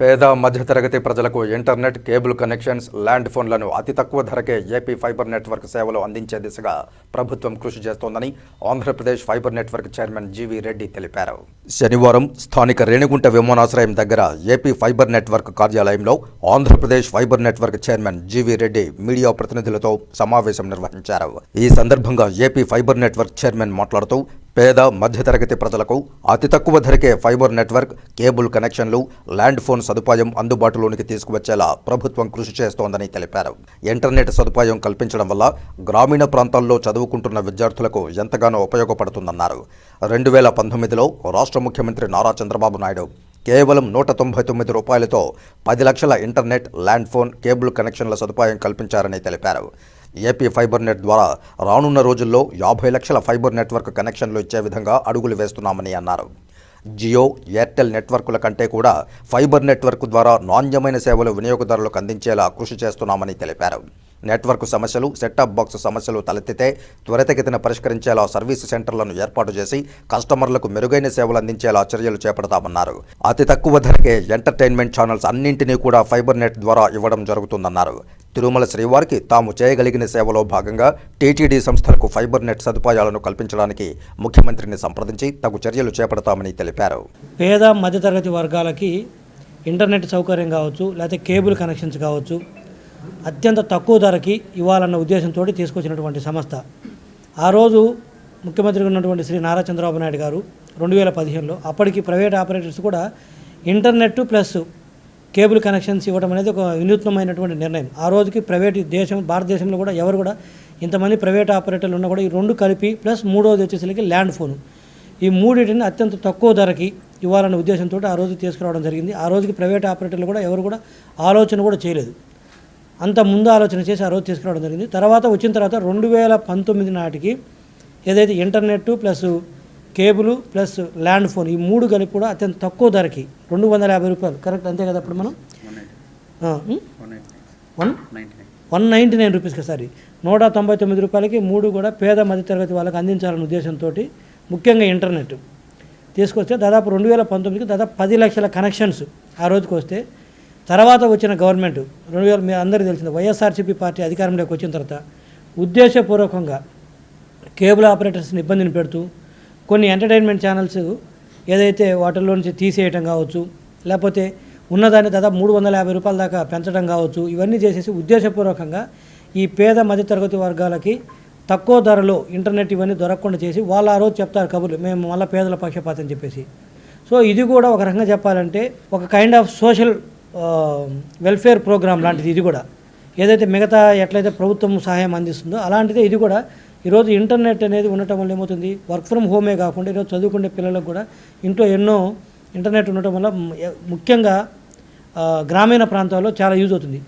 పేద మధ్యతరగతి ప్రజలకు ఇంటర్నెట్ కేబుల్ కనెక్షన్స్ ల్యాండ్ ఫోన్లను అతి తక్కువ ధరకే ఏపీ ఫైబర్ నెట్వర్క్ సేవలు అందించే దిశగా ప్రభుత్వం కృషి చేస్తోందని Andhra Pradesh fibre network chairman GV Reddy తెలిపారు. శనివారం స్థానిక రేణిగుంట విమానాశ్రయం దగ్గర ఏపీ ఫైబర్ నెట్వర్క్ కార్యాలయంలో Andhra Pradesh fibre network chairman GV Reddy media ప్రతినిధులతో సమావేశం నిర్వహించారు. ఈ సందర్భంగా ఏపీ ఫైబర్ నెట్వర్క్ చైర్మన్ మాట్లాడుతూ పేద మధ్యతరగతి ప్రజలకు అతి తక్కువ ధరకే ఫైబర్ నెట్వర్క్ కేబుల్ కనెక్షన్లు ల్యాండ్ ఫోన్ సదుపాయం అందుబాటులోనికి తీసుకువచ్చేలా ప్రభుత్వం కృషి చేస్తోందని తెలిపారు. ఇంటర్నెట్ సదుపాయం కల్పించడం వల్ల గ్రామీణ ప్రాంతాల్లో చదువుకుంటున్న విద్యార్థులకు ఎంతగానో ఉపయోగపడుతుందన్నారు. రెండు వేల పంతొమ్మిదిలో రాష్ట్ర ముఖ్యమంత్రి నారా చంద్రబాబు నాయుడు కేవలం నూట తొంభై తొమ్మిది రూపాయలతో పది లక్షల ఇంటర్నెట్ ల్యాండ్ ఫోన్ కేబుల్ కనెక్షన్ల సదుపాయం కల్పించారని తెలిపారు. ఏపీ ఫైబర్ నెట్ ద్వారా రానున్న రోజుల్లో యాభై లక్షల ఫైబర్ నెట్వర్క్ కనెక్షన్లు ఇచ్చే విధంగా అడుగులు వేస్తున్నామని అన్నారు. జియో ఎయిర్టెల్ నెట్వర్కుల కంటే కూడా ఫైబర్ నెట్వర్క్ ద్వారా నాణ్యమైన సేవలు వినియోగదారులకు అందించేలా కృషి చేస్తున్నామని తెలిపారు. నెట్వర్క్ సమస్యలు సెటప్ బాక్స్ సమస్యలు తలెత్తితే త్వరితగతిన పరిష్కరించేలా సర్వీస్ సెంటర్లను ఏర్పాటు చేసి కస్టమర్లకు మెరుగైన సేవలు అందించేలా చర్యలు చేపడతామన్నారు. అతి తక్కువ ధరకే ఎంటర్టైన్మెంట్ ఛానల్స్ అన్నింటినీ కూడా ఫైబర్ నెట్ ద్వారా ఇవ్వడం జరుగుతుందన్నారు. తిరుమల శ్రీవారికి తాము చేయగలిగిన సేవలో భాగంగా టీటీడీ సంస్థలకు ఫైబర్ నెట్ సదుపాయాలను కల్పించడానికి ముఖ్యమంత్రిని సంప్రదించి తగు చర్యలు చేపడతామని తెలిపారు. పేద మధ్యతరగతి వర్గాలకి ఇంటర్నెట్ సౌకర్యం కావచ్చు లేకపోతే కేబుల్ కనెక్షన్స్ కావచ్చు అత్యంత తక్కువ ధరకి ఇవ్వాలన్న ఉద్దేశంతో తీసుకొచ్చినటువంటి సంస్థ. ఆ రోజు ముఖ్యమంత్రిగా ఉన్నటువంటి శ్రీ నారా చంద్రబాబు నాయుడు గారు రెండు వేల పదిహేనులో అప్పటికి ప్రైవేట్ ఆపరేటర్స్ కూడా ఇంటర్నెట్ ప్లస్ కేబుల్ కనెక్షన్స్ ఇవ్వడం అనేది ఒక వినూత్నమైనటువంటి నిర్ణయం. ఆ రోజుకి ప్రైవేట్ దేశం భారతదేశంలో కూడా ఎవరు కూడా ఇంతమంది ప్రైవేట్ ఆపరేటర్లు ఉన్నా కూడా ఈ రెండు కలిపి ప్లస్ మూడోది వచ్చేసరికి ల్యాండ్ ఫోను. ఈ మూడింటిని అత్యంత తక్కువ ధరకి ఇవ్వాలన్న ఉద్దేశంతో ఆ రోజు తీసుకురావడం జరిగింది. ఆ రోజుకి ప్రైవేట్ ఆపరేటర్లు కూడా ఎవరు కూడా ఆలోచన కూడా చేయలేదు. అంత ముందు ఆలోచన చేసి ఆ రోజు తీసుకురావడం జరిగింది. తర్వాత వచ్చిన తర్వాత రెండు వేల పంతొమ్మిది నాటికి ఏదైతే internet plus cable plus land phone ఈ మూడు కలిపి కూడా అత్యంత తక్కువ ధరకి రెండు వందల యాభై రూపాయలు. కరెక్ట్ అంతే కదా అప్పుడు మనం? One one ninety nine. రూపీస్కి సారీ నూట తొంభై తొమ్మిది రూపాయలకి మూడు కూడా పేద మధ్యతరగతి వాళ్ళకి అందించాలనే ఉద్దేశంతో ముఖ్యంగా ఇంటర్నెట్. తీసుకొస్తే దాదాపు రెండు వేల పంతొమ్మిదికి దాదాపు పది లక్షల కనెక్షన్స్ ఆ రోజుకి వస్తే తర్వాత వచ్చిన గవర్నమెంట్ రెండు వేల మీ అందరికీ తెలిసింది వైఎస్ఆర్సీపీ పార్టీ అధికారంలోకి వచ్చిన తర్వాత ఉద్దేశపూర్వకంగా కేబుల్ ఆపరేటర్స్ని ఇబ్బందిని పెడుతూ కొన్ని ఎంటర్టైన్మెంట్ ఛానల్స్ ఏదైతే వాటిల్లో నుంచి తీసేయటం కావచ్చు లేకపోతే ఉన్నదాన్ని దాదాపు మూడు వందల యాభై రూపాయల దాకా పెంచడం కావచ్చు ఇవన్నీ చేసేసి ఉద్దేశపూర్వకంగా ఈ పేద మధ్యతరగతి వర్గాలకి తక్కువ ధరలో ఇంటర్నెట్ ఇవన్నీ దొరకకుండా చేసి వాళ్ళు ఆ రోజు చెప్తారు కబుర్లు మేము మళ్ళీ పేదల పక్షపాతం చెప్పేసి. సో ఇది కూడా ఒక రకంగా చెప్పాలంటే ఒక kind of social welfare programme లాంటిది ఇది కూడా. ఏదైతే మిగతా ఎట్లయితే ప్రభుత్వం సహాయం అందిస్తుందో అలాంటిదే ఇది కూడా. ఈరోజు ఇంటర్నెట్ అనేది ఉండటం వల్ల ఏమవుతుంది? వర్క్ ఫ్రమ్ హోమే కాకుండా ఈరోజు చదువుకునే పిల్లలకు కూడా ఇంట్లో ఎన్నో ఇంటర్నెట్ ఉండటం వల్ల ముఖ్యంగా గ్రామీణ ప్రాంతాల్లో చాలా యూజ్ అవుతుంది.